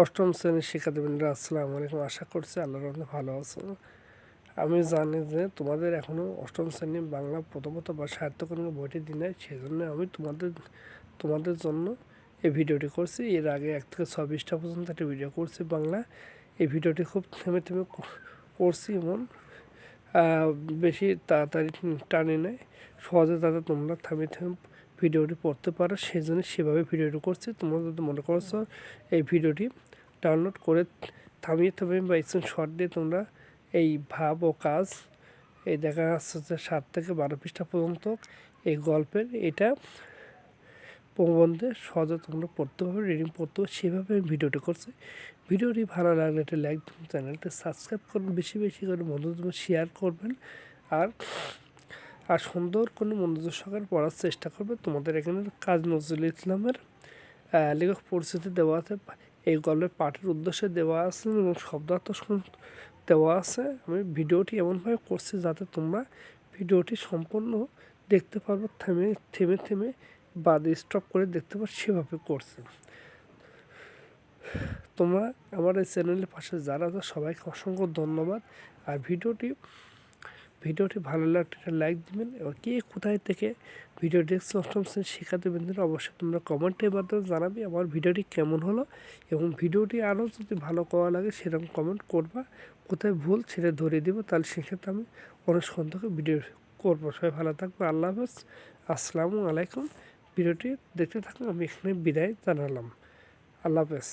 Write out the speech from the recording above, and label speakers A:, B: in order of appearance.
A: অষ্টম শ্রেণির শিক্ষার্থীবৃন্দরা, আসসালামু আলাইকুম, আশা করছি আল্লাহর রহমতে ভালো আছো আমি জানি যে তোমাদের এখনও অষ্টম শ্রেণি বাংলা প্রথমত বা সাহিত্যকর্ম বইটি দিন সেই জন্য আমি তোমাদের তোমাদের জন্য এই ভিডিওটি করছি। এর আগে এক থেকে ছাব্বিশটা পর্যন্ত একটা ভিডিও করছি বাংলা। এই ভিডিওটি খুব থেমে থেমে করছি এমন বেশি তাড়াতাড়ি টানি নেয় সহজে তাতে তোমরা থামে থেমে ভিডিওটি পড়তে পারো সেই জন্য সেভাবে ভিডিওটি করছি। তোমরা যদি মনে করছ এই ভিডিওটি ডাউনলোড করে থামিয়ে থামিয়ে বা শর্ট দিয়ে তোমরা এই ভাব ও কাজ, এই দেখা যাচ্ছে যে সাত থেকে বারো পৃষ্ঠা পর্যন্ত এই গল্পের এটা প্রবন্ধে সহজে তোমরা পড়তে পারবে রিডিং পড়তে পারবে, সেভাবে আমি ভিডিওটি করছি। ভিডিওটি ভালো লাগলে একটা লাইক চ্যানেলটি সাবস্ক্রাইব করুন, বেশি বেশি করে বন্ধুদের শেয়ার করবেন। আর আর সুন্দর কোনো মনোযোগ সহকারে পড়ার চেষ্টা করবে। তোমাদের এখানে কাজী নজরুল ইসলামের লেখক পরিচিতি দেওয়া আছে, এই গল্পের পাঠের উদ্দেশ্যে দেওয়া আছে এবং শব্দার্থ দেওয়া আছে। আমি ভিডিওটি এমনভাবে করছি যাতে তোমরা ভিডিওটি সম্পূর্ণ দেখতে পারব, থেমে থেমে থেমে বা স্টপ করে দেখতে পারো, সেভাবে করছে। তোমরা আমার এই চ্যানেলের পাশে যারা সবাইকে অসংখ্য ধন্যবাদ। আর ভিডিওটি ভিডিওটি ভালো লাগলে একটা লাইক দিবেন এবং কে কোথায় থেকে ভিডিও দেখছ অষ্টম শ্রেণির শিক্ষার্থীবৃন্দরা অবশ্যই তোমরা কমেন্টের মাধ্যমে জানাবে আমার ভিডিওটি কেমন হলো এবং ভিডিওটি আরও যদি ভালো করা লাগে সেরকম কমেন্ট করবা। কোথায় ভুল সেটা ধরিয়ে দিব, তাহলে সেক্ষেত্রে আমি অনেক সন্দেহ ভিডিও করব। সবাই ভালো থাকবে আল্লাহ হাফেজ। আসসালামু আলাইকুম। ভিডিওটি দেখতে থাকুন, আমি এখানে বিদায় জানালাম। আল্লাহ হাফেজ।